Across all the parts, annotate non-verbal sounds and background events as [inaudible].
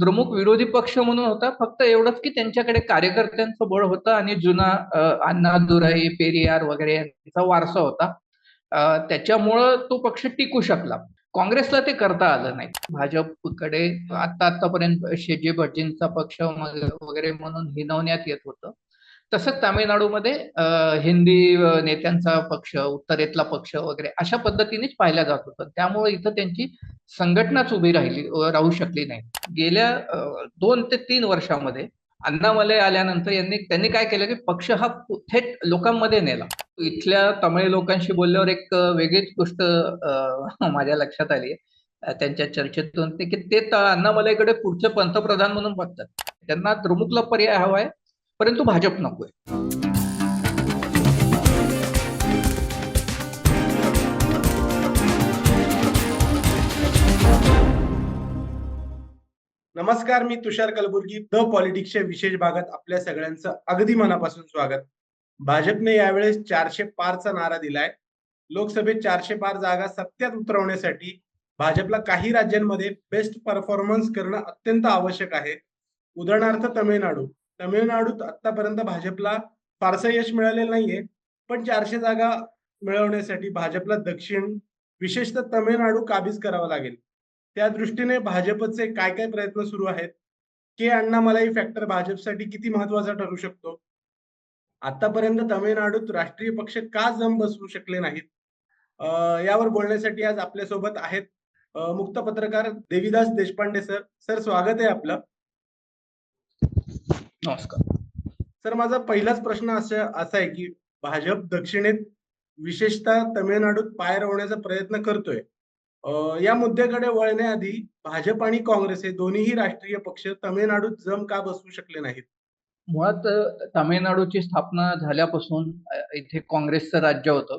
द्रमुक विरोधी पक्ष म्हणून होता. फक्त एवढंच की त्यांच्याकडे कार्यकर्त्यांचं बळ होतं आणि जुना अण्णा अण्णादुराई पेरियार वगैरे यांचा वारसा होता. त्याच्यामुळं तो पक्ष टिकू शकला. काँग्रेसला ते करता आलं नाही. भाजपकडे आता आतापर्यंत शेजे भटजींचा पक्ष वगैरे म्हणून हिनवण्यात येत होतं. तसंच तामिळनाडूमध्ये हिंदी नेत्यांचा पक्ष उत्तरेतला पक्ष वगैरे अशा पद्धतीनेच पाहिल्या जात होतं. त्यामुळे इथं त्यांची संघटनाच उभी राहिली राहू शकली नाही. गेल्या दोन ते तीन वर्षामध्ये अण्णामलय आल्यानंतर यांनी त्यांनी काय केलं की पक्ष हा थेट लोकांमध्ये नेला. इथल्या तमिळ लोकांशी बोलल्यावर एक वेगळीच गोष्ट माझ्या लक्षात आली त्यांच्या चर्चेतून ते की ते अण्णामलयकडे अण्णामलईकडे पुढचे पंतप्रधान म्हणून बघतात. त्यांना द्रमुकला पर्याय हवाय परंतु भाजप नकोय. नमस्कार मी तुषार कलबुर्गी द पॉलिटिक्सच्या विशेष भागात आपल्या सगळ्यांचं अगदी मनापासून स्वागत. भाजपने यावेळेस चारशे पारचा नारा दिलाय. लोकसभेत चारशे पार जागा सत्यात उतरवण्यासाठी भाजपला काही राज्यांमध्ये बेस्ट परफॉर्मन्स करणं अत्यंत आवश्यक आहे. उदाहरणार्थ तमिळनाडू. तमिळनाडूत आतापर्यंत भाजपला फारसं यश मिळालेलं नाहीये पण चारशे जागा मिळवण्यासाठी भाजपला दक्षिण विशेषतः तमिळनाडू काबीज करावा लागेल. त्या दृष्टीने भाजपचे काय काय प्रयत्न सुरू आहेत? के अण्णामलाई फॅक्टर भाजपसाठी किती महत्त्वाचा ठरू शकतो? आतापर्यंत तमिळनाडूत राष्ट्रीय पक्ष का जम बसवू शकले नाहीत? यावर बोलण्यासाठी आज आपल्यासोबत आहेत मुक्त पत्रकार देवीदास देशपांडे सर. सर स्वागत आहे आपलं. नमस्कार. सर माझा पहिलाच प्रश्न असा असा आहे की भाजप दक्षिणेत विशेषतः तमिळनाडूत पाय रोवण्याचा प्रयत्न करतोय. या मुद्द्याकडे वळण्याआधी भाजप आणि काँग्रेस हे दोन्हीही राष्ट्रीय पक्ष तमिळनाडूत जम का बसवू शकले नाहीत? मुळात तामिळनाडूची स्थापना झाल्यापासून इथे काँग्रेसचं राज्य होतं.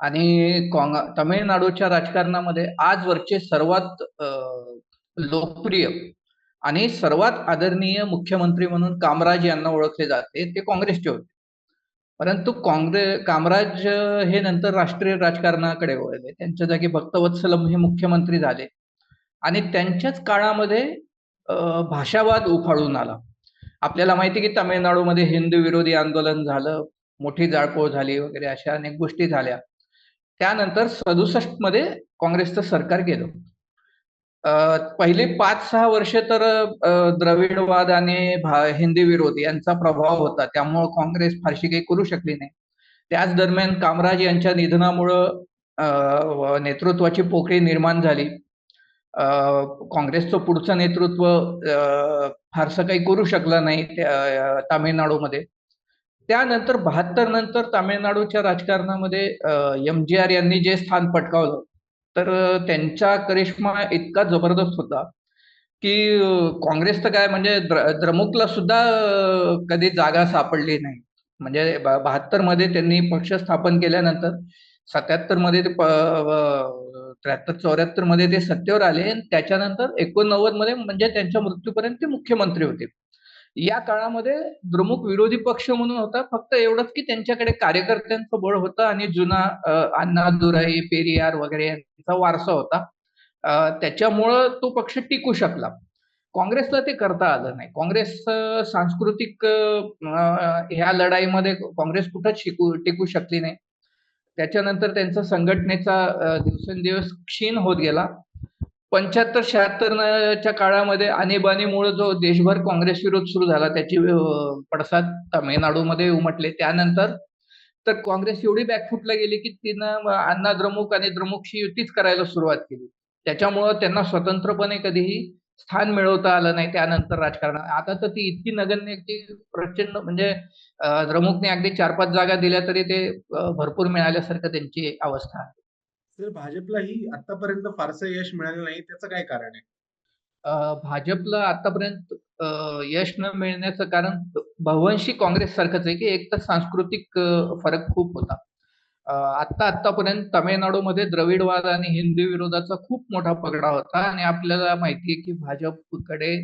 आणि काँग तामिळनाडूच्या राजकारणामध्ये आजवरचे सर्वात लोकप्रिय आणि सर्वात आदरणीय मुख्यमंत्री म्हणून कामराज यांना ओळखले जाते ते काँग्रेसचे होते. परंतु काँग्रेस कामराज हे नंतर राष्ट्रीय राजकारणाकडे वळले. त्यांच्या जागी भक्तवत्सलम हे मुख्यमंत्री झाले. आणि त्यांच्याच काळामध्ये भाषावाद उफाळून आला. आपल्याला माहिती की तामिळनाडूमध्ये हिंदू विरोधी आंदोलन झालं मोठी जाळपोळ झाली वगैरे अशा अनेक गोष्टी झाल्या. त्यानंतर सदुसष्टमध्ये काँग्रेसचं सरकार गेलं. पहिली पाच सहा वर्ष तर द्रविडवाद आणि भा- हिंदी विरोध यांचा प्रभाव होता. त्यामुळे काँग्रेस फारशी काही करू शकली नाही. त्याच दरम्यान कामराज यांच्या निधनामुळं नेतृत्वाची पोकळी निर्माण झाली. काँग्रेसचं पुढचं नेतृत्व फारसं काही करू शकलं नाही तामिळनाडूमध्ये. त्यानंतर बहात्तर नंतर तामिळनाडूच्या राजकारणामध्ये एम जी आर यांनी जे स्थान पटकावलं तर त्यांचा करिश्मा इतका जबरदस्त होता की काँग्रेस तर काय म्हणजे द्र द्रमुकला सुद्धा कधी जागा सापडली नाही. म्हणजे बहात्तरमध्ये त्यांनी पक्ष स्थापन केल्यानंतर सत्याहत्तरमध्ये ते त्र्याहत्तर चौऱ्याहत्तरमध्ये ते सत्तेवर आले आणि त्याच्यानंतर एकोणनव्वदमध्ये म्हणजे त्यांच्या मृत्यूपर्यंत ते मुख्यमंत्री होते. या काळामध्ये द्रमुक विरोधी पक्ष म्हणून होता. फक्त एवढंच की त्यांच्याकडे कार्यकर्त्यांचं बळ होतं आणि जुना अण्णा दुराई पेरियार वगैरे यांचा वारसा होता. त्याच्यामुळं तो पक्ष टिकू शकला. काँग्रेसला ते करता आलं नाही. काँग्रेस सांस्कृतिक ह्या लढाईमध्ये काँग्रेस कुठंच शिकू टिकू शकली नाही. त्याच्यानंतर त्यांचा संघटनेचा दिवसेंदिवस क्षीण होत गेला. पंच्याहत्तर शहात्तर च्या काळामध्ये आणीबाणीमुळे जो देशभर काँग्रेस विरोध सुरू झाला त्याची पडसाद तामिळनाडूमध्ये उमटले. त्यानंतर तर काँग्रेस एवढी बॅकफुटला गेली की तिनं अण्णा द्रमुक आणि द्रमुकशी युतीच करायला सुरुवात केली. त्याच्यामुळं त्यांना स्वतंत्रपणे कधीही स्थान मिळवता आलं नाही. त्यानंतर राजकारणात आता तर ती इतकी नगण्य की प्रचंड म्हणजे द्रमुकने अगदी चार पाच जागा दिल्या तरी ते भरपूर मिळाल्यासारखं त्यांची अवस्था आहे. तर भाजपलाही आतापर्यंत फारसं यश मिळालं नाही त्याचं काय कारण आहे? भाजपला आतापर्यंत यश न मिळण्याचं कारण बहुवंशी काँग्रेस सारखंच आहे की एक तर सांस्कृतिक फरक खूप होता. आत्ता आतापर्यंत तामिळनाडूमध्ये द्रविडवाद आणि हिंदी विरोधाचा खूप मोठा पगडा होता आणि आपल्याला माहिती आहे की भाजपकडे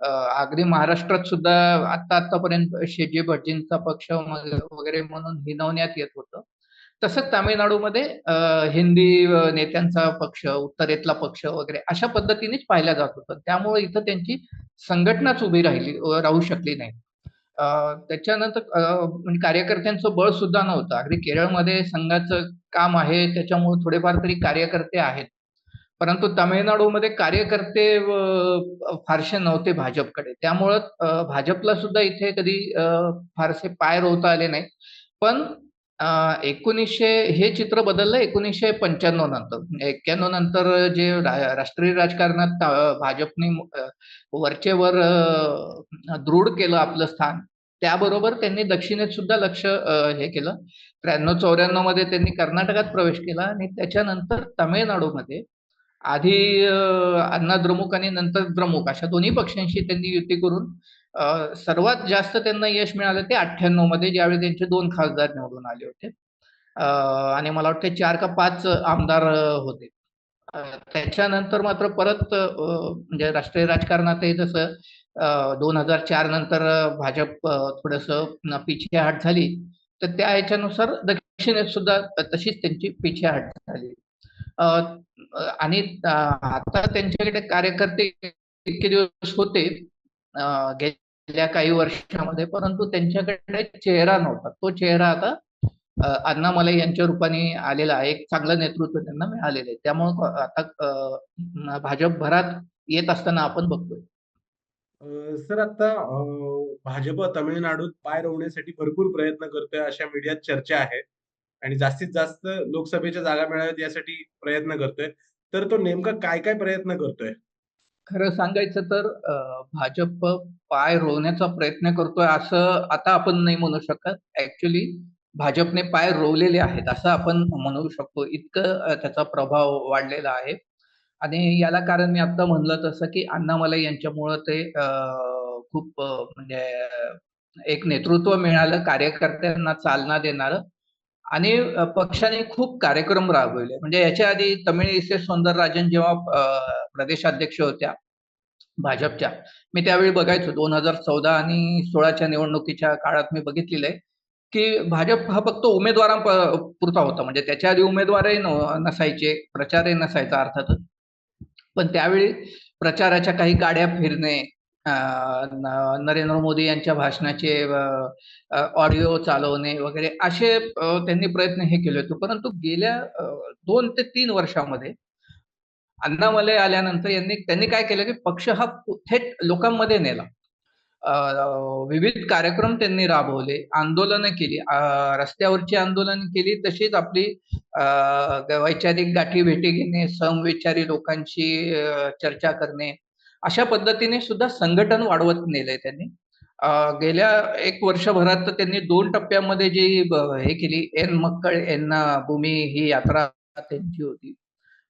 अगदी महाराष्ट्रात सुद्धा आत्ता आत्तापर्यंत शेजे भटजींचा पक्ष वगैरे म्हणून हिनवण्यात येत होतं. तसंच तामिळनाडूमध्ये हिंदी नेत्यांचा पक्ष उत्तरेतला पक्ष वगैरे अशा पद्धतीनेच पाहिला जात होतं त्यामुळे इथं त्यांची संघटनाच उभी राहिली राहू शकली नाही. त्याच्यानंतर म्हणजे कार्यकर्त्यांचं बळ सुद्धा नव्हतं. अगदी केरळमध्ये संघाचं काम आहे त्याच्यामुळे थोडेफार तरी कार्यकर्ते आहेत. परंतु तामिळनाडूमध्ये कार्यकर्ते फारसे नव्हते भाजपकडे. त्यामुळं भाजपला सुद्धा इथे कधी फारसे पाय रोवता आले नाहीत. पण एकोणीसशे हे चित्र बदललं 1995 नंतर. 91 नंतर जे राष्ट्रीय राजकारणात भाजपने वरचेवर दृढ केलं आपलं स्थान. त्याबरोबर त्यांनी दक्षिणेत सुद्धा लक्ष हे केलं. 93-94 मध्ये त्यांनी कर्नाटकात प्रवेश केला आणि त्याच्यानंतर तामिळनाडूमध्ये आधी अण्णा द्रमुक आणि नंतर द्रमुक अशा दोन्ही पक्षांशी त्यांनी युती करून सर्वात जास्त त्यांना यश मिळालं ते 98 मध्ये ज्यावेळी त्यांचे दोन खासदार निवडून आले होते. आणि मला वाटतं चार का पाच आमदार होते. त्याच्यानंतर मात्र परत म्हणजे राष्ट्रीय राजकारणातही जसं दोन हजार चार नंतर भाजप थोडस पिछेहाट झाली. तर त्या ह्याच्यानुसार दक्षिणेत सुद्धा तशीच त्यांची पिछेहाट झाली. आणि आता त्यांच्याकडे कार्यकर्ते इतके दिवस होते गेल्या काही वर्षामध्ये परंतु त्यांच्याकडे चेहरा नव्हता. तो चेहरा आता अण्णामलाई यांच्या रूपाने आलेला आहे. एक चांगलं नेतृत्व त्यांना मिळालेलं आहे. त्यामुळं आता भाजप भरात येत असताना आपण बघतोय. सर आता भाजप तामिळनाडूत पाय रोवण्यासाठी भरपूर प्रयत्न करतोय अशा मीडियात चर्चा आहे. आणि जास्तीत जास्त लोकसभेच्या जागा मिळाव्यात यासाठी प्रयत्न करतोय. तर तो नेमका काय-काय प्रयत्न करतोय? खरं सांगायचं तर भाजप पाय रोवण्याचा प्रयत्न करतोय असं आता आपण नाही म्हणू शकत. ऍक्च्युली भाजपने पाय रोवलेले आहेत असं आपण म्हणू शकतो. इतकं त्याचा प्रभाव वाढलेला आहे. आणि याला कारण मी आता म्हणलं तसं की अण्णामलई यांच्यामुळं ते खूप म्हणजे एक नेतृत्व मिळालं कार्यकर्त्यांना चालना देणारं आणि पक्षाने खूप कार्यक्रम राबवले. म्हणजे याच्या आधी तमिळिसै सौंदरराजन जेव्हा प्रदेशाध्यक्ष होत्या भाजपच्या, मी त्यावेळी बघायचो 2014 आणि 16च्या निवडणुकीच्या काळात मी बघितलेलं आहे, की भाजप हा फक्त उमेदवारां पुरता होता. म्हणजे त्याच्या आधी उमेदवारही नसायचे, प्रचारही नसायचा अर्थातच. पण त्यावेळी प्रचाराच्या काही गाड्या फिरणे, नरेंद्र मोदी यांच्या भाषणाचे ऑडिओ चालवणे वगैरे असे त्यांनी प्रयत्न हे केले होते. परंतु गेल्या दोन ते तीन वर्षामध्ये अण्णामलई आल्यानंतर यांनी त्यांनी काय केलं, की पक्ष हा थेट लोकांमध्ये नेला. विविध कार्यक्रम त्यांनी राबवले, आंदोलनं केली. रस्त्यावरची आंदोलन केली तशीच आपली वैचारिक गाठी-भेटी घेणे, समविचारी लोकांशी चर्चा करणे, अशा पद्धतीने सुद्धा संघटन वाढवत नेलंय त्यांनी. गेल्या एक वर्षभरात तर त्यांनी दोन टप्प्यामध्ये जी हे केली, एन मक्कळ एन भूमी ही यात्रा त्यांची होती.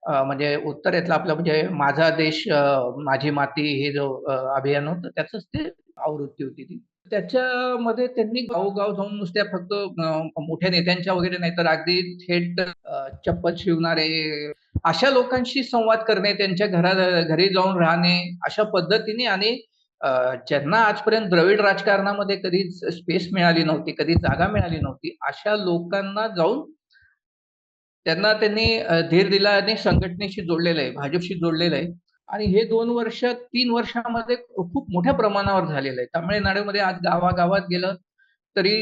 म्हणजे उत्तरेतला आपला म्हणजे माझा देश माझी माती हे जो अभियान होतं त्याच ते आवृत्ती होती ती. त्याच्यामध्ये त्यांनी गावोगाव जाऊन नुसत्या फक्त मोठ्या नेत्यांच्या वगैरे नाही तर अगदी थेट चप्पल शिवणारे अशा लोकांशी संवाद करणे, त्यांच्या घरा घरी जाऊन राहणे, अशा पद्धतीने आणि ज्यांना आजपर्यंत द्रविड राजकारणामध्ये कधीच स्पेस मिळाली नव्हती, कधी जागा मिळाली नव्हती, अशा लोकांना जाऊन त्यांना त्यांनी धीर दिला आणि संघटनेशी जोडलेलं आहे, भाजपशी जोडलेलं आहे. आणि हे दोन वर्ष, तीन वर्षामध्ये खूप मोठ्या प्रमाणावर झालेलं आहे. तामिळनाडूमध्ये आज गावागावात गेलं तरी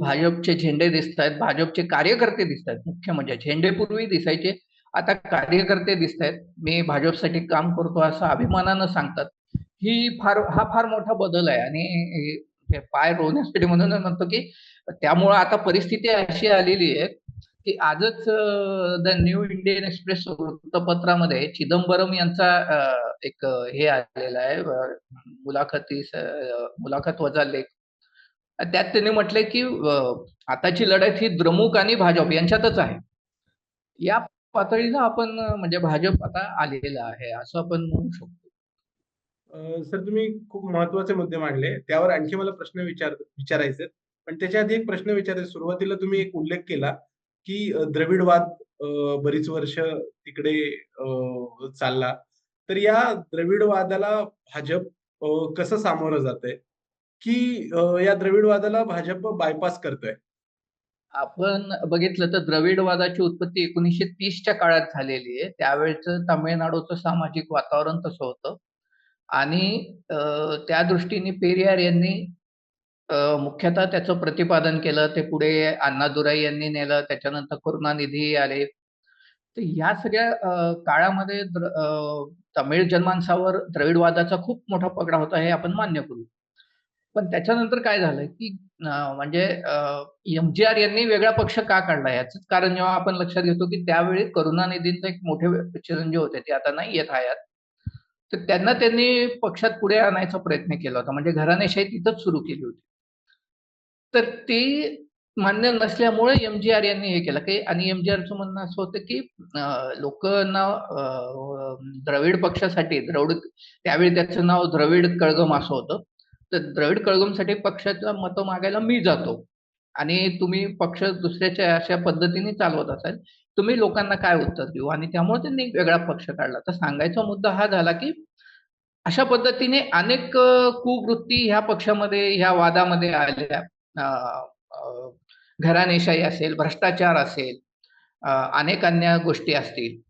भाजपचे झेंडे दिसतायत, भाजपचे कार्यकर्ते दिसतायत. मुख्य म्हणजे झेंडे पूर्वी दिसायचे, आता कार्यकर्ते दिसतायत. मी भाजपसाठी काम करतो असं अभिमानानं सांगतात. ही फार हा फार मोठा बदल आहे आणि पाय रोवण्यासाठी म्हणून म्हणतो, की त्यामुळं आता परिस्थिती अशी आलेली आहे, की आजच द न्यू इंडियन एक्सप्रेस वृत्तपत्रामध्ये चिदंबरम यांचा एक हे आलेला आहे मुलाखती मुलाखत वजा लेख. त्यात त्यांनी म्हटले की आताची लढाई ही द्रमुक आणि भाजप यांच्यातच आहे. या पातळीला आपण म्हणजे भाजप आता आलेला आहे, असं आपण म्हणू शकतो. सर तुम्ही खूप महत्त्वाचे मुद्दे मांडले. त्यावर आणखी मला प्रश्न विचार विचारायचे पण त्याच्या आधी एक प्रश्न विचारायचा सुरुवातीला तुम्ही एक उल्लेख केला, की द्रविडवाद बरीच वर्ष तिकडे चालला. तर या द्रविडवादाला भाजप कसं सामोरं जातंय? की या द्रविडवादाला भाजप बायपास करतोय? आपण बघितलं तर द्रविडवादाची उत्पत्ती 1930च्या काळात झालेली आहे. त्यावेळचं तामिळनाडूचं सामाजिक वातावरण तसं होतं. आणि त्या दृष्टीने पेरियार यांनी मुख्यतः त्याचं प्रतिपादन केलं. ते पुढे अण्णादुराई यांनी नेलं. त्याच्यानंतर करुणानिधी आले. तर या सगळ्या काळामध्ये तमिळ जनमानसावर द्रविडवादाचा खूप मोठा पगडा होता हे आपण मान्य करू. पण त्याच्यानंतर काय झालं, की म्हणजे एम-जी-आर यांनी वेगळा पक्ष का काढला याच कारण जेव्हा आपण लक्षात घेतो, की त्यावेळी करुणानिधींचे एक मोठे चिरंजीव होते. ते आता नाही येत हयात. तर त्यांना त्यांनी पक्षात पुढे आणायचा प्रयत्न केला होता. म्हणजे घराणेशाही तिथंच सुरू केली होती. तर ती मान्य नसल्यामुळे एम-जी-आर यांनी हे केलं, की आणि एम-जी-आरचं म्हणणं असं होतं, की लोकांना द्रविड पक्षासाठी द्रविड त्यावेळी त्याचं नाव द्रविड कळगम असं होतं. तर द्रविड कळगमसाठी पक्षाचं मतं मागायला मी जातो आणि तुम्ही पक्ष दुसऱ्याच्या अशा पद्धतीने चालवत असाल, तुम्ही लोकांना काय उत्तर देऊ? आणि त्यामुळे त्यांनी एक वेगळा पक्ष काढला. तर सांगायचा मुद्दा हा झाला, की अशा पद्धतीने अनेक कुवृत्ती ह्या पक्षामध्ये, ह्या वादामध्ये आल्या घराणेशाही असेल, भ्रष्टाचार असेल, अनेक अन्य गोष्टी असतील.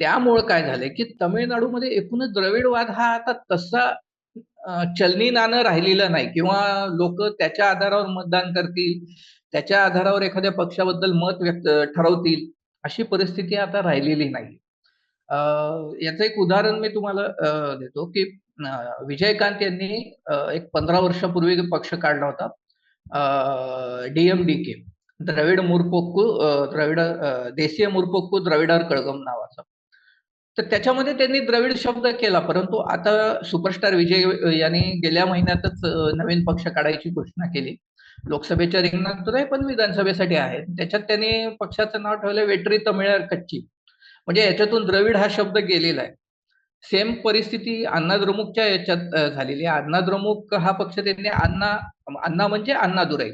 त्यामुळं काय झालंय, की तमिळनाडूमध्ये एकूणच द्रविडवाद हा आता तसा चलनीनानं चलनी नाणं राहिलेलं नाही किंवा लोक त्याच्या आधारावर मतदान करतील, त्याच्या आधारावर एखाद्या पक्षाबद्दल मत व्यक्त ठरवतील, अशी परिस्थिती आता राहिलेली नाही. याचं एक उदाहरण मी तुम्हाला देतो, की विजयकांत यांनी एक 15 वर्षापूर्वी पक्ष काढला होता. डीएमडी के द्रविड मुरपोक्कू द्रविड देसीय देशीय मुरपोक्कू द्रविडार कळगम नावाचा. तर त्याच्यामध्ये त्यांनी द्रविड शब्द केला, परंतु आता सुपरस्टार विजय यांनी गेल्या महिन्यातच नवीन पक्ष काढायची घोषणा केली. लोकसभेच्या रिंगणात तर नाही, पण विधानसभेसाठी आहे. त्याच्यात त्यांनी पक्षाचं नाव ठेवलं वेट्री तमिळ कच्ची. म्हणजे याच्यातून द्रविड हा शब्द गेलेला आहे. सेम परिस्थिती अण्णाद्रमुकच्या याच्यात झालेली आहे. अण्णाद्रमुक हा पक्ष त्यांनी अण्णा अण्णा म्हणजे अण्णादुराई.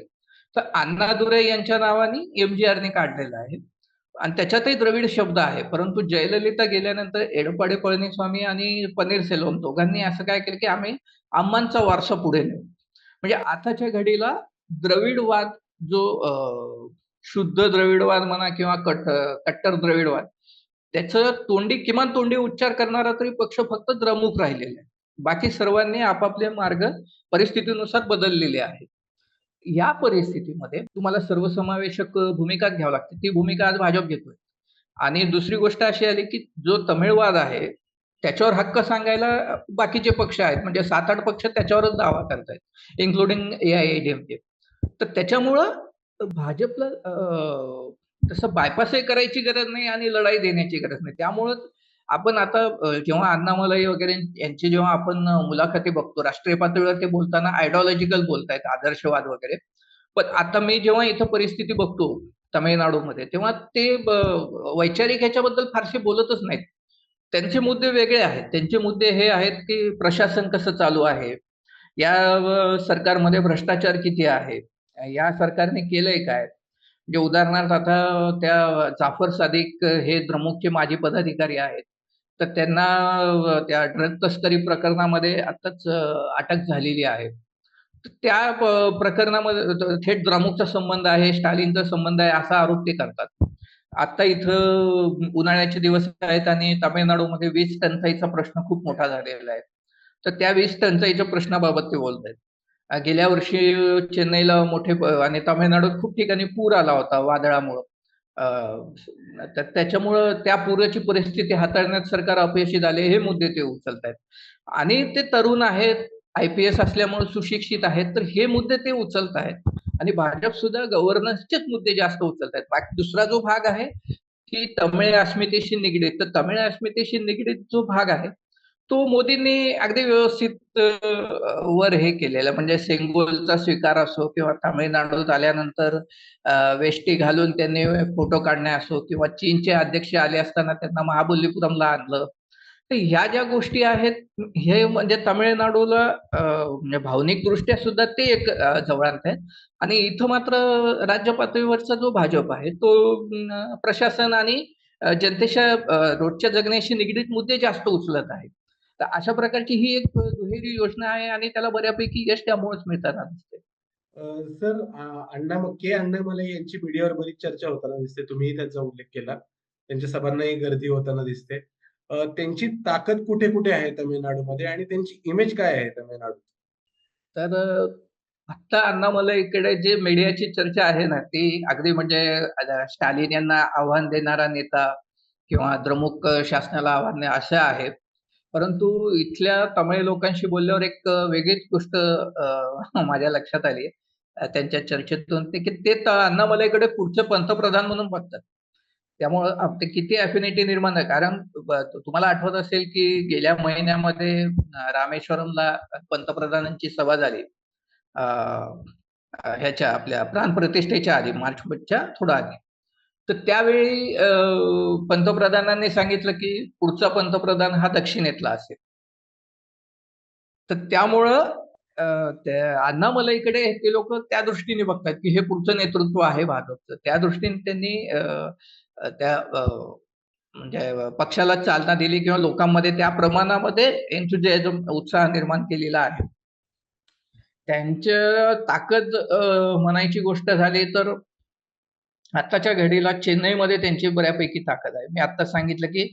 तर अण्णादुराई यांच्या नावाने एम-जी-आरने काढलेला आहे. आणि त्याच्यातही द्रविड शब्द आहे. परंतु जयललिता गेल्यानंतर एडपाडे पळणीस्वामी आणि पनीरसेल्वम दोघांनी असं काय केलं, की आम्ही अम्मांचा वारसा पुढे नेऊ. म्हणजे आताच्या घडीला द्रविडवाद जो शुद्ध द्रविडवाद म्हणा किंवा कट कट्टर द्रविडवाद, त्याचं तोंडी किमान तोंडी उच्चार करणारा तरी पक्ष फक्त द्रमुक राहिलेला आहे. बाकी सर्वांनी आपापले मार्ग परिस्थितीनुसार बदललेले आहेत. या परिस्थितीमध्ये तुम्हाला सर्वसमावेशक भूमिका घ्यावी लागते. ती भूमिका आज भाजप घेतोय. आणि दुसरी गोष्ट अशी आली, की जो तमिळवाद आहे, त्याच्यावर हक्क सांगायला बाकीचे पक्ष आहेत. म्हणजे 7-8 पक्ष त्याच्यावरच दावा करतायत, इन्क्लुडिंग ए-आय-ए-डी-एम-के. तर त्याच्यामुळं भाजपला तसं बायपासही करायची गरज नाही आणि लढाई देण्याची गरज नाही. त्यामुळं आपण आता जेव्हा अण्णामलई वगैरे यांची जेव्हा आपण मुलाखती बघतो, राष्ट्रीय पातळीवर ते बोलताना आयडिओलॉजिकल बोलतायत, आदर्शवाद वगैरे. पण आता मी जेव्हा इथं परिस्थिती बघतो तमिळनाडूमध्ये, तेव्हा ते वैचारिक ह्याच्याबद्दल फारसे बोलतच नाहीत. त्यांचे मुद्दे वेगळे आहेत. त्यांचे मुद्दे हे आहेत, की प्रशासन कसं चालू आहे? या सरकारमध्ये भ्रष्टाचार किती आहे? या सरकारने केलंय काय? म्हणजे उदाहरणार्थ आता त्या जाफर सादिक हे द्रमुकचे माजी पदाधिकारी आहेत. तर त्यांना त्या ड्रग तस्करी प्रकरणामध्ये आताच अटक झालेली आहे. त्या प्रकरणामध्ये थेट द्रमुकचा संबंध आहे, स्टालिनचा संबंध आहे असा आरोप ते करतात. आता इथं उन्हाळ्याचे दिवस आहेत आणि तामिळनाडूमध्ये वीज टंचाईचा प्रश्न खूप मोठा झालेला आहे. तर त्या वीज टंचाईच्या प्रश्नाबाबत ते बोलत आहेत गेल्या वर्षी चेन्नईला मोठे आणि तामिळनाडूत खूप ठिकाणी पूर आला होता वादळामुळं. तर त्याच्यामुळं त्या पूराची परिस्थिती हाताळण्यात सरकार अपयशी झाले, हे मुद्दे ते उचलतायत. आणि ते तरुण आहेत, आय-पी-एस असल्यामुळे सुशिक्षित आहेत, तर हे मुद्दे ते उचलतायत. आणि भाजप सुद्धा गव्हर्नन्सचेच मुद्दे जास्त उचलतायत. बाकी दुसरा जो भाग आहे, की तमिळ अस्मितेशी निगडीत, तर तमिळ अस्मितेशी निगडीत जो भाग आहे, तो मोदींनी अगदी व्यवस्थित वर हे केलेलं. म्हणजे सेंगोलचा स्वीकार असो किंवा तामिळनाडूत आल्यानंतर वेष्टी घालून त्यांनी फोटो काढणे असो किंवा चीनचे अध्यक्ष आले असताना त्यांना महाबलीपुरमला आणलं. तर ह्या ज्या गोष्टी आहेत, हे म्हणजे तामिळनाडूला म्हणजे भावनिक दृष्ट्या सुद्धा ते एक जवळांत आहे आणि इथं मात्र राज्य पातळीवरचा जो भाजप आहे, तो प्रशासन आणि जनतेच्या रोजच्या जगण्याशी निगडीत मुद्दे जास्त उचलत आहेत. तर अशा प्रकारची ही एक दुहेरी योजना आहे आणि त्याला बऱ्यापैकी यश त्यामुळेच मिळताना दिसतंय. अ, सर अण्णा के. अण्णामलई यांची मीडियावर बरीच चर्चा होताना दिसते. तुम्हीही त्यांचा उल्लेख केला. त्यांच्या सभांनाही गर्दी होताना दिसते. त्यांची ताकद कुठे कुठे आहे तमिळनाडूमध्ये आणि त्यांची इमेज काय आहे तमिळनाडू तर आत्ता अण्णामलईकडे जे मीडियाची चर्चा आहे ना, ती अगदी म्हणजे स्टॅलिन यांना आव्हान देणारा नेता किंवा द्रमुक शासनाला आव्हान दे असं आहे. परंतु इथल्या तमिळ लोकांशी बोलल्यावर एक वेगळीच गोष्ट [laughs] माझ्या लक्षात आली. त्यांच्या चर्चेतून ते की ते त पुढचे पंतप्रधान म्हणून बघतात. त्यामुळं ते किती अफिनिटी निर्माण आहे. कारण तुम्हाला आठवत असेल की गेल्या महिन्यामध्ये रामेश्वरमला पंतप्रधानांची सभा झाली. ह्याच्या आपल्या प्राण प्रतिष्ठेच्या आधी मार्चच्या थोडं आधी. तर त्यावेळी पंतप्रधानांनी सांगितलं की पुढचा पंतप्रधान हा दक्षिणेतला असेल. तर त्यामुळं अण्णामलाईकडे अण्णामलईकडे ते लोक त्या दृष्टीने बघतात की हे पुढचं नेतृत्व आहे भाजपचं. त्या दृष्टीने त्यांनी त्या म्हणजे पक्षाला चालना दिली किंवा लोकांमध्ये त्या प्रमाणामध्ये एन्थुसियाझम उत्साह निर्माण केलेला आहे. त्यांच्या ताकद म्हणायची गोष्ट झाली तर आत्ताच्या घडीला चेन्नईमध्ये त्यांची बऱ्यापैकी ताकद आहे. मी आत्ता सांगितलं की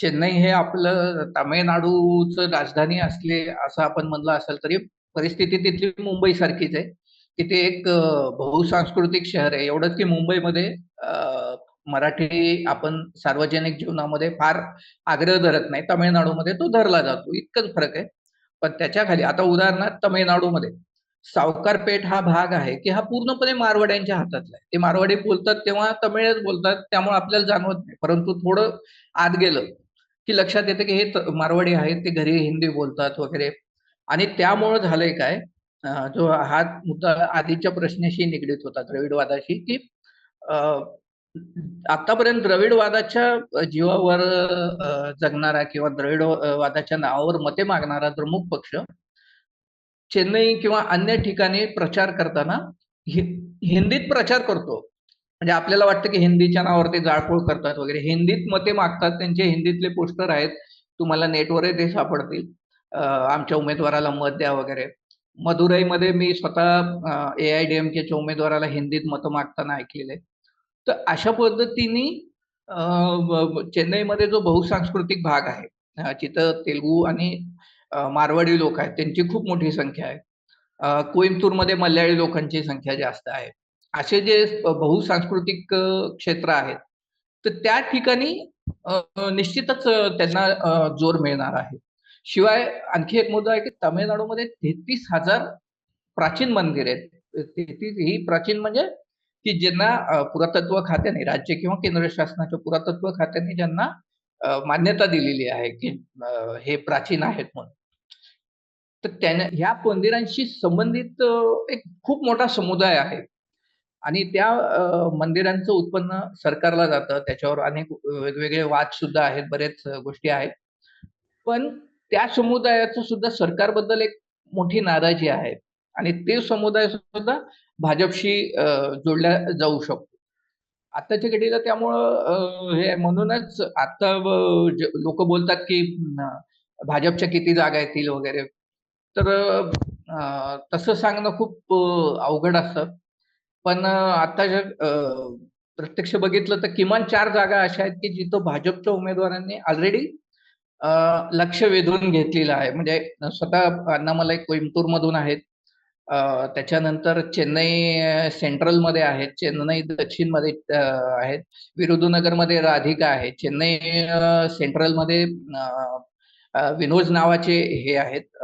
चेन्नई हे आपलं तामिळनाडूचं राजधानी असले असं आपण म्हणलं असेल तरी परिस्थिती तिथली मुंबईसारखीच आहे, की ते एक बहुसांस्कृतिक शहर आहे. एवढंच की मुंबईमध्ये मराठी आपण सार्वजनिक जीवनामध्ये फार आग्रह धरत नाही. तामिळनाडूमध्ये तो धरला जातो. इतकंच फरक आहे. पण त्याच्याखाली आता उदाहरणार्थ तामिळनाडूमध्ये सावकार पेठ हा भाग आहे, की हा पूर्णपणे मारवाड्यांच्या हातातला आहे. ते मारवाडी बोलतात तेव्हा तमिळच बोलतात. त्यामुळे आपल्याला जाणवत नाही. परंतु थोडं आत गेलं, की लक्षात येतं की हे मारवाडी आहेत, ते घरी हिंदी बोलतात वगैरे आणि त्यामुळं झालंय काय जो हा मुद्दा आधीच्या प्रश्नाशी निगडीत होता द्रविडवादाशी, की अ, आतापर्यंत द्रविडवादाच्या जीवावर जगणारा किंवा द्रविडवादाच्या नावावर मते मागणारा द्रमुक पक्ष चेन्नई किंवा अन्य ठिकाणी प्रचार करताना हि हिंदीत प्रचार करतो. म्हणजे आपल्याला वाटतं की हिंदीच्या नावावरती जाळपोळ करतात वगैरे. हिंदीत मते मागतात. त्यांचे हिंदीतले पोस्टर आहेत. तुम्हाला नेटवरही ते सापडतील. आमच्या उमेदवाराला मत द्या वगैरे. मदुराईमध्ये मी स्वतः ए-आय-डी-एम-केच्या उमेदवाराला हिंदीत मतं मागताना ऐकलेले तर अशा पद्धतीने चेन्नईमध्ये जो बहुसांस्कृतिक भाग आहे, जिथं तिथं तेलुगू आणि मारवाडी लोक आहेत. त्यांची खूप मोठी संख्या आहे. कोइंबतूरमध्ये मल्याळी लोकांची संख्या जास्त आहे. असे जे बहुसांस्कृतिक क्षेत्र आहेत, तर त्या ठिकाणी निश्चितच त्यांना जोर मिळणार आहे. शिवाय आणखी एक मुद्दा आहे की तामिळनाडूमध्ये 33,000 प्राचीन मंदिर आहेत. 33 ही प्राचीन म्हणजे की ज्यांना पुरातत्व खात्याने राज्य किंवा केंद्र शासनाच्या पुरातत्व खात्याने ज्यांना मान्यता दिलेली आहे की हे प्राचीन आहेत म्हणून. तर त्याने ह्या मंदिरांशी संबंधित एक खूप मोठा समुदाय आहे आणि त्या मंदिरांचं उत्पन्न सरकारला जातं. त्याच्यावर अनेक वेगवेगळे वाद सुद्धा आहेत. बरेच गोष्टी आहेत. पण त्या समुदायाचं सुद्धा सरकारबद्दल एक मोठी नाराजी आहे आणि ते समुदाय सुद्धा भाजपशी जोडल्या जाऊ शकतो. आत्ताच्या घडीला त्यामुळं हे म्हणूनच आता लोक बोलतात की भाजपच्या किती जागा येतील वगैरे. तर तसं सांगणं खूप अवघड असतं. पण आता जर प्रत्यक्ष बघितलं तर किमान चार जागा अशा आहेत की जिथं भाजपच्या उमेदवारांनी ऑलरेडी लक्ष वेधून घेतलेलं आहे. म्हणजे स्वतः अण्णामलई कोइंबतूरमधून आहेत. त्याच्यानंतर चेन्नई सेंट्रल सेंट्रलमध्ये आहेत. चेन्नई दक्षिणमध्ये मध्ये आहेत. विरुधुनगरमध्ये राधिका आहे. चेन्नई सेंट्रल सेंट्रलमध्ये विनोद नावाचे हे आहेत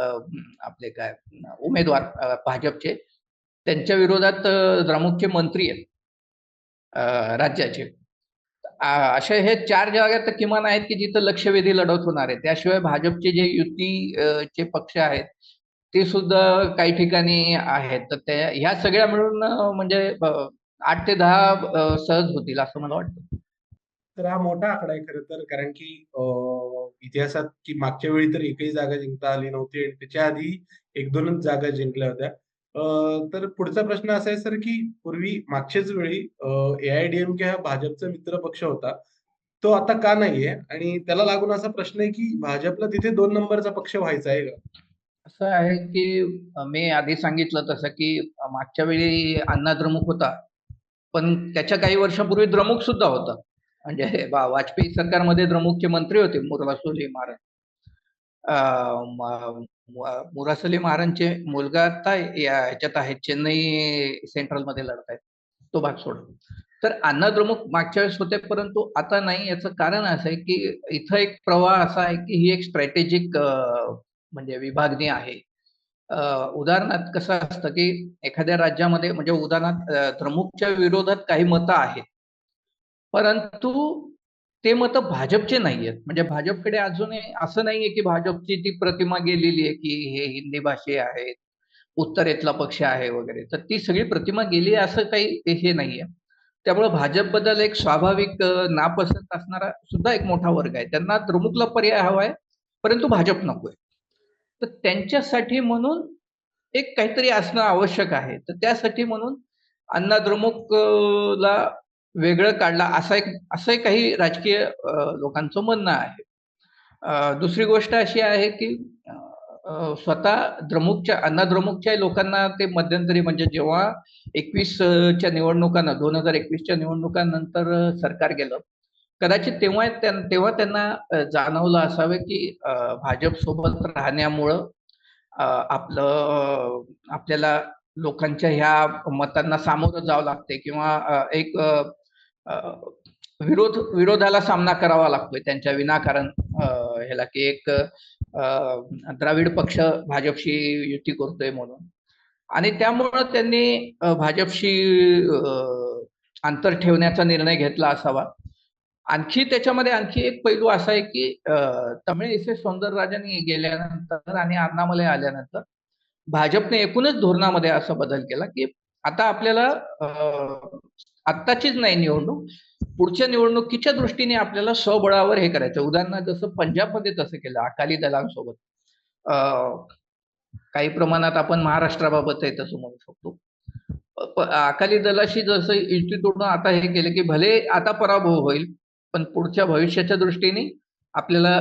आपले काय उमेदवार भाजपचे. त्यांच्या विरोधात अ, द्रमुकचे मंत्री आहेत. राज्याचे. असे अशा हे चार जागा तर किमान आहेत की जिथं लक्षवेधी लढत होणार आहे. त्याशिवाय भाजपचे जे युती चे पक्ष आहेत, ते सुद्धा काही ठिकाणी आहेत. तर त्या ह्या सगळ्या मिळून म्हणजे आठ ते दहा सहज होतील असं मला वाटतं. तर हा मोठा आकडा आहे खरं तर कारण की इतिहासात की मागच्या वेळी तर एकही जागा जिंकता आली नव्हती आणि त्याच्या आधी 1-2च जागा जिंकल्या होत्या. तर पुढचा प्रश्न असा आहे सर की पूर्वी मागच्याच वेळी एआयडीएमके ए-आय-डी-एम-के हा भाजपचा मित्र पक्ष होता. तो आता का नाहीये? आणि त्याला लागून असा प्रश्न आहे की भाजपला तिथे दोन नंबरचा पक्ष व्हायचा आहे का? असं आहे की मी आधी सांगितलं तसं की मागच्या वेळी अण्णा द्रमुक होता. पण त्याच्या काही वर्षापूर्वी द्रमुक सुद्धा होता. म्हणजे बा- वाजपेयी सरकारमध्ये द्रमुकचे मंत्री होते मुरासोली महाराज. अं, म- मुरासली महाराजांचे मुलगा आता याच्यात आहे चेन्नई सेंट्रलमध्ये लढत आहेत तो भाग सोड तर अण्णा द्रमुक मागच्या वेळेस होते परंतु आता नाही. याचं कारण असं आहे की इथं एक प्रवाह असा आहे की ही एक स्ट्रॅटेजिक म्हणजे विभागणी आहे. उदाहरणार्थ कसं असतं की एखाद्या राज्यामध्ये म्हणजे उदाहरणार्थ द्रमुकच्या विरोधात काही मतं आहेत. परंतु ते मतं भाजपचे नाही आहेत म्हणजे भाजपकडे अजूनही असं नाहीये की भाजपची ती प्रतिमा गेलेली आहे की हे हिंदी भाषे आहेत उत्तरेतला पक्ष आहे वगैरे. तर ती सगळी प्रतिमा गेली आहे असं काही हे नाहीये. त्यामुळे भाजपबद्दल एक स्वाभाविक नापसंत असणारा सुद्धा एक मोठा वर्ग आहे. त्यांना द्रमुकला पर्याय हवाय परंतु भाजप नकोय तर त्यांच्यासाठी म्हणून एक काहीतरी असणं आवश्यक आहे. तर त्यासाठी म्हणून अण्णा द्रमुकला वेगळं काढला असा एक असं काही राजकीय लोकांचं म्हणणं आहे. दुसरी गोष्ट अशी आहे की स्वतः द्रमुकच्या अण्णाद्रमुकच्या लोकांना ते मध्यंतरी म्हणजे जेव्हा एकवीसच्या निवडणुकांना दोन हजार एकवीसच्या निवडणुकांनंतर सरकार गेलं कदाचित तेव्हा त्यां- तेव्हा त्यांना जाणवलं असावे की भाजपसोबत भाजप सोबत राहण्यामुळं आपलं आपल्याला लोकांच्या ह्या मतांना सामोरं जावं लागते किंवा एक विरोध विरोधाला सामना करावा लागतोय त्यांच्या विनाकारण ह्याला की एक द्राविड पक्ष भाजपशी युती करतोय म्हणून. आणि त्यामुळं त्यांनी भाजपशी अंतर ठेवण्याचा निर्णय घेतला असावा. आणखी त्याच्यामध्ये आणखी एक पैलू असा आहे की तमिळ इसे एस सौंदरराजांनी गेल्यानंतर आणि अण्णामलय आल्यानंतर भाजपने एकूणच धोरणामध्ये असा बदल केला की आता आपल्याला आत्ताचीच नाही निवडणूक पुढच्या निवडणुकीच्या दृष्टीने आपल्याला स्वबळावर हे करायचं. उदाहरणार्थ जसं पंजाबमध्ये तसं केलं अकाली दलांसोबत. काही प्रमाणात आपण महाराष्ट्राबाबत हे तसं म्हणू शकतो. अकाली दलाशी जसं इन्स्टिट्यूटनं तोडून आता हे केलं की भले आता पराभव होईल पण पुढच्या भविष्याच्या दृष्टीने आपल्याला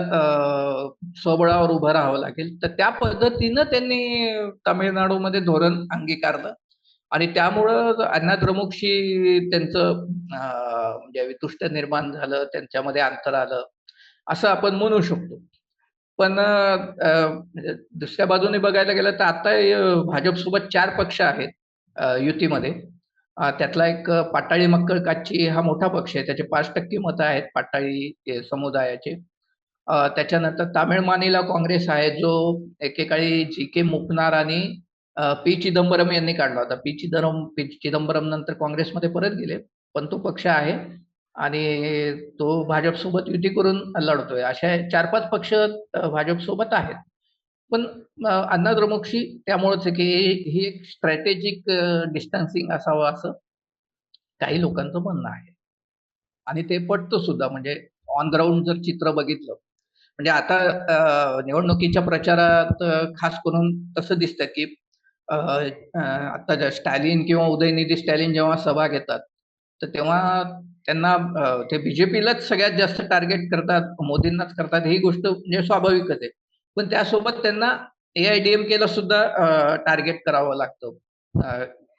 स्वबळावर उभं राहावं लागेल. तर त्या पद्धतीनं त्यांनी तामिळनाडूमध्ये धोरण अंगीकारलं. आणि त्यामुळं अण्णाद्रमुकशी त्यांचं म्हणजे वितुष्ट निर्माण झालं त्यांच्यामध्ये अंतर आलं असं आपण म्हणू शकतो. पण म्हणजे दुसऱ्या बाजूने बघायला गेलं तर आता भाजपसोबत चार पक्ष आहेत युतीमध्ये. त्यातला एक पाटाळी मक्कळ काची हा मोठा पक्ष आहे. त्याचे पाच टक्के मतं आहेत पाटाळी समुदायाचे. त्याच्यानंतर तामिळ मानेला काँग्रेस आहे जो एकेकाळी जी के मुकणार आणि पी चिदंबरम यांनी काढला होता. पी चिदंबरम पी चिदंबरम नंतर काँग्रेसमध्ये परत गेले पण तो पक्ष आहे आणि तो भाजपसोबत युती करून लढतोय. अशा चार पाच पक्ष भाजपसोबत आहेत. पण अं, अण्णा द्रमुकशी त्यामुळेच की ही एक स्ट्रॅटेजिक डिस्टन्सिंग असावं असं काही लोकांचं म्हणणं आहे. आणि ते पटतं सुद्धा म्हणजे ऑन ग्राउंड जर चित्र बघितलं म्हणजे आता निवडणुकीच्या प्रचारात खास करून तसं दिसतं की आता स्टॅलिन किंवा उदयनिधी स्टॅलिन जेव्हा सभा घेतात तर तेव्हा त्यांना ते बीजेपीलाच सगळ्यात जास्त टार्गेट करतात मोदींनाच करतात ही गोष्ट म्हणजे स्वाभाविकच आहे. पण त्यासोबत त्यांना एआयडीएमकेला सुद्धा टार्गेट करावं लागतं.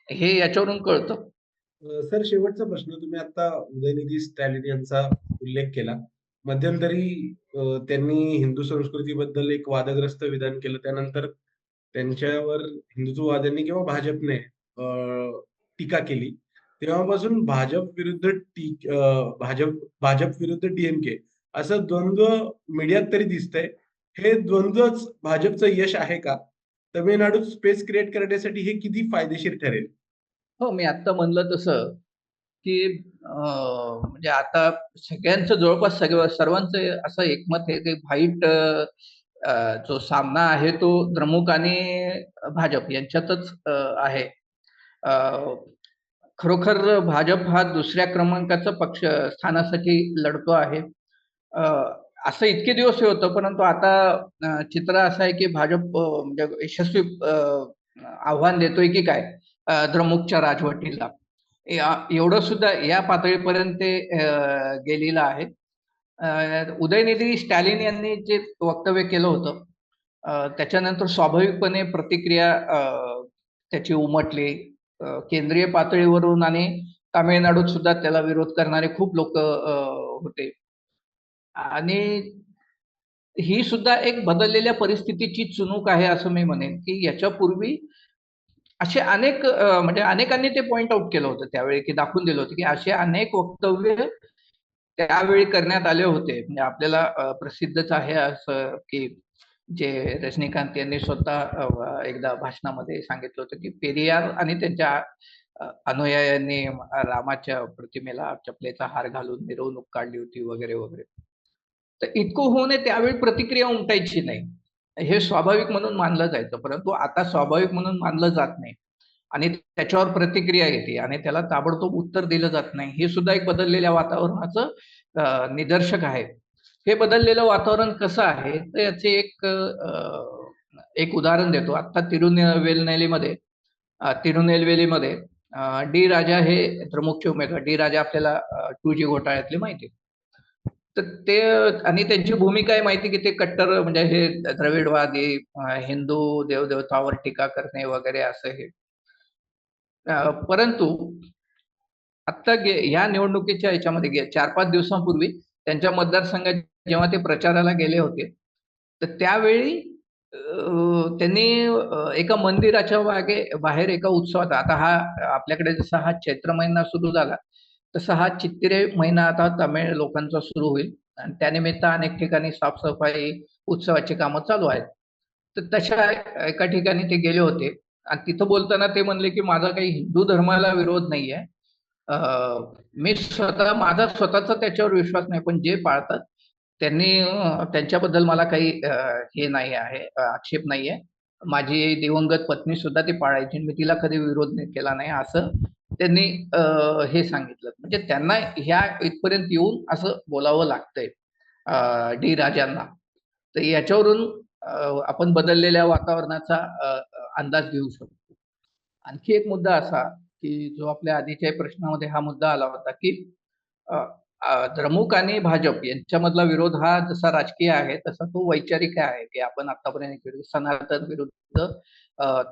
हे याच्यावरून कळतं. सर शेवटचा प्रश्न तुम्ही आता उदयनिधी स्टॅलिन यांचा उल्लेख केला. मध्यंतरी अ, त्यांनी हिंदू संस्कृतीबद्दल एक वादग्रस्त विधान केलं. त्यानंतर त्यांच्यावर हिंदुत्ववाद्यांनी किंवा भाजपने अ, टीका केली. तेव्हापासून भाजप विरुद्ध टी अ, भाजप भाजप विरुद्ध डीएमके असं द्वंद्व मीडियात तरी दिसतंय. हे द्वंद्वच भाजपचं यश आहे का? तमिळनाडूत स्पेस क्रिएट करण्यासाठी हे किती फायदेशीर ठरेल? हो मी आत्ता म्हणलं तसं की म्हणजे आता सगळ्यांचं जवळपास सगळं सर्वांचं असं एकमत आहे की व्हाईट जो सामना आहे तो द्रमुक आणि भाजप यांच्यातच आहे. खरोखर भाजप हा दुसऱ्या क्रमांकाचा पक्ष स्थानासाठी लढतो आहे. असं इतके दिवस हे होतं परंतु आता चित्र असं आहे की भाजप म्हणजे यशस्वी आव्हान देतोय की काय द्रमुकच्या राजवटीला. एवढं सुद्धा या पातळीपर्यंत ते गेलेलं आहे. उदयनिधी स्टॅलिन यांनी जे वक्तव्य केलं होतं त्याच्यानंतर स्वाभाविकपणे प्रतिक्रिया त्याची उमटली. केंद्रीय पातळीवरून आणि तामिळनाडूत सुद्धा त्याला विरोध करणारे खूप लोक होते. आणि ही सुद्धा एक बदललेल्या परिस्थितीची चुनूक आहे असं मी म्हणेन की याच्यापूर्वी असे अनेक म्हणजे अनेकांनी ते पॉइंट आउट केलं होतं त्यावेळी की दाखवून दिलं होतं की असे अनेक वक्तव्य त्यावेळी करण्यात आले होते. म्हणजे आपल्याला प्रसिद्धच आहे असं की जे रजनीकांत यांनी स्वतः एकदा भाषणामध्ये सांगितलं होतं की पेरियार आणि त्यांच्या अनुयायांनी रामाच्या प्रतिमेला चपलेचा हार घालून मिरवणूक काढली होती वगैरे वगैरे. तर इतकं होऊ नये त्यावेळी प्रतिक्रिया उमटायची नाही. हे स्वाभाविक म्हणून मानलं जायचं परंतु आता स्वाभाविक म्हणून मानलं जात नाही. आणि त्याच्यावर प्रतिक्रिया येते आणि त्याला ताबडतोब उत्तर दिलं जात नाही. हे सुद्धा एक बदललेल्या वातावरणाचं निदर्शक आहे. हे बदललेलं वातावरण कसं आहे? तर याचे एक एक उदाहरण देतो. आता तिरुनेलवेलनेलीमध्ये तिरुनेलवेलीमध्ये डी राजा हे द्रमुकचे उमेदवार डी राजा आपल्याला टू जी घोटाळ्यातले माहिती. आहे. तर ते आणि त्यांची भूमिका आहे माहिती की ते कट्टर म्हणजे हे द्रविडवादी हिंदू देवदेवतावर टीका करणे वगैरे असं हे. परंतु आत्ता गे ह्या निवडणुकीच्या याच्यामध्ये गे चार पाच दिवसांपूर्वी त्यांच्या मतदारसंघात जेव्हा ते प्रचाराला गेले होते तर त्यावेळी त्यांनी एका मंदिराच्या मागे बाहेर एका उत्सवात आता हा आपल्याकडे जसा हा चैत्र महिना सुरू झाला तसा हा चित्तिरे महिना आता तमिळ लोकांचा सुरू होईल. आणि त्यानिमित्त अनेक ठिकाणी साफसफाई उत्सवाची कामं चालू आहेत. तर तशा एका ठिकाणी ते गेले होते. आणि तिथं बोलताना ते म्हणले की माझा काही हिंदू धर्माला विरोध नाहीये. आहे मी स्वतः माझा स्वतःचा त्याच्यावर विश्वास नाही पण जे पाळतात त्यांनी त्यांच्याबद्दल मला काही हे नाही आहे आक्षेप आक्षेप नाहीये. माझी दिवंगत पत्नी सुद्धा ती पाळायची मी तिला कधी विरोध केला नाही असं त्यांनी हे सांगितलं. म्हणजे त्यांना ह्या इथपर्यंत येऊन असं बोलावं लागतंय डी राजांना. तर याच्यावरून आपण बदललेल्या वातावरणाचा अंदाज घेऊ शकतो. आणखी एक मुद्दा असा की जो आपल्या आधीच्या प्रश्नामध्ये हा मुद्दा आला होता की द्रमुक आणि भाजप यांच्यामधला विरोध हा जसा राजकीय आहे तसा तो वैचारिक आहे की आपण आतापर्यंत सनातन विरुद्ध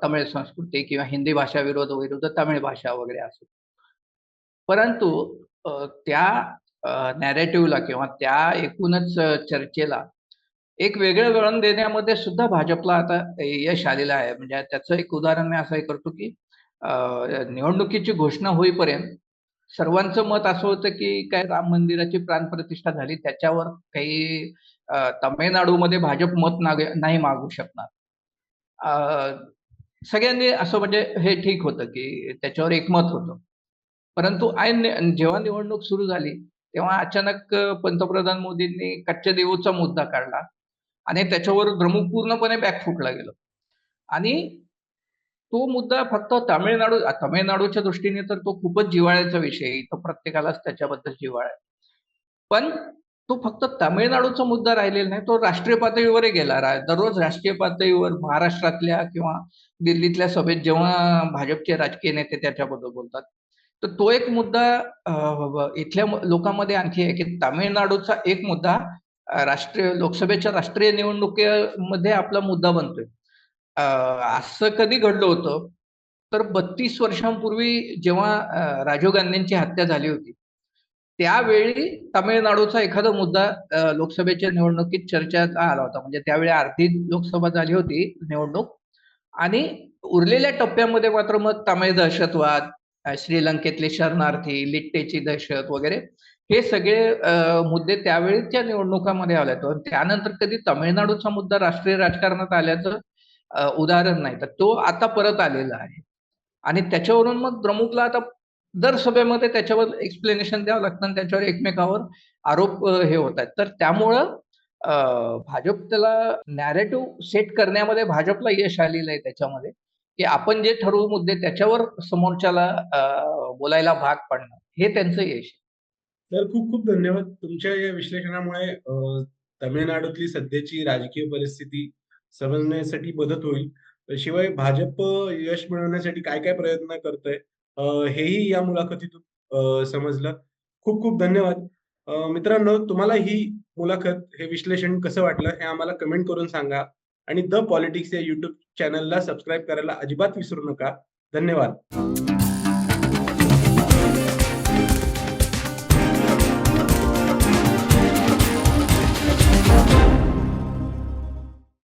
तमिळ संस्कृती किंवा हिंदी भाषा विरोध विरुद्ध तमिळ भाषा वगैरे असो. परंतु त्या नॅरेटिव्हला किंवा त्या एकूणच चर्चेला एक वेगळं वळण देण्यामध्ये सुद्धा भाजपला आता यश आलेलं आहे. म्हणजे त्याचं एक उदाहरण मी असं हे करतो की निवडणुकीची घोषणा होईपर्यंत सर्वांचं मत असं होतं की काय राम मंदिराची प्राणप्रतिष्ठा झाली त्याच्यावर काही अ, तामिळनाडूमध्ये भाजप मत नाही मागू शकणार. सगळ्यांनी असं म्हणजे हे ठीक होतं की त्याच्यावर एकमत होतं. परंतु ऐन जेव्हा निवडणूक सुरू झाली तेव्हा अचानक पंतप्रधान मोदींनी कच्च्या देऊचा मुद्दा काढला आणि त्याच्यावर द्रमुक पूर्णपणे बॅकफुटला गेलं. आणि तो मुद्दा फक्त तामिळनाडू तामिळनाडूच्या दृष्टीने तर तो खूपच जिव्हाळ्याचा विषय तो इथं प्रत्येकालाच त्याच्याबद्दल जिव्हाळा आहे. पण तो फक्त तामिळनाडूचा मुद्दा राहिलेला नाही तो राष्ट्रीय पातळीवरही गेला. दररोज राष्ट्रीय पातळीवर महाराष्ट्रातल्या किंवा दिल्लीतल्या सभेत जेव्हा भाजपचे राजकीय नेते त्याच्याबद्दल बोलतात तर तो एक मुद्दा इथल्या लोकांमध्ये आणखी आहे की तामिळनाडूचा एक मुद्दा राष्ट्रीय लोकसभेच्या राष्ट्रीय निवडणुकीमध्ये आपला मुद्दा बनतोय. असं कधी घडलं होतं? तर बत्तीस वर्षांपूर्वी जेव्हा राजीव गांधींची हत्या झाली होती त्यावेळी तामिळनाडूचा एखादा मुद्दा लोकसभेच्या निवडणुकीत चर्चेत आला होता. म्हणजे त्यावेळी अर्धी लोकसभा झाली होती निवडणूक आणि उरलेल्या टप्प्यामध्ये मात्र मग तामिळ दहशतवाद श्रीलंकेतले शरणार्थी लिट्टेची दहशत वगैरे हे सगळे मुद्दे त्यावेळीच्या निवडणुकामध्ये आले होते. त्यानंतर कधी तामिळनाडूचा मुद्दा राष्ट्रीय राजकारणात आल्याचं उदाहरण नाही. तर तो आता परत आलेला आहे. आणि त्याच्यावरून मग द्रमुकला आता दर सभेमध्ये त्याच्यावर एक्सप्लेनेशन द्यावं लागतं आणि त्याच्यावर एकमेकावर आरोप हे होत आहेत. तर त्यामुळं भाजप त्याला नॅरेटिव्ह सेट करण्यामध्ये भाजपला यश आलेलं आहे त्याच्यामध्ये की आपण जे ठरवू मुद्दे त्याच्यावर समोरच्याला बोलायला भाग पाडणं हे त्यांचं यश तर खूप खूप धन्यवाद तुमच्या या विश्लेषणामुळे. तमिळनाडूतली सध्याची राजकीय परिस्थिती समजण्यासाठी मदत होईल. शिवाय भाजप यश मिळवण्यासाठी काय काय प्रयत्न करतंय हेही या मुलाखतीतून समजलं. खूप खूप धन्यवाद. मित्रांनो तुम्हाला ही मुलाखत, हे विश्लेषण कसं वाटलं हे आम्हाला कमेंट करून सांगा आणि द पॉलिटिक्स या युट्यूब चॅनलला सबस्क्राईब करायला अजिबात विसरू नका. धन्यवाद.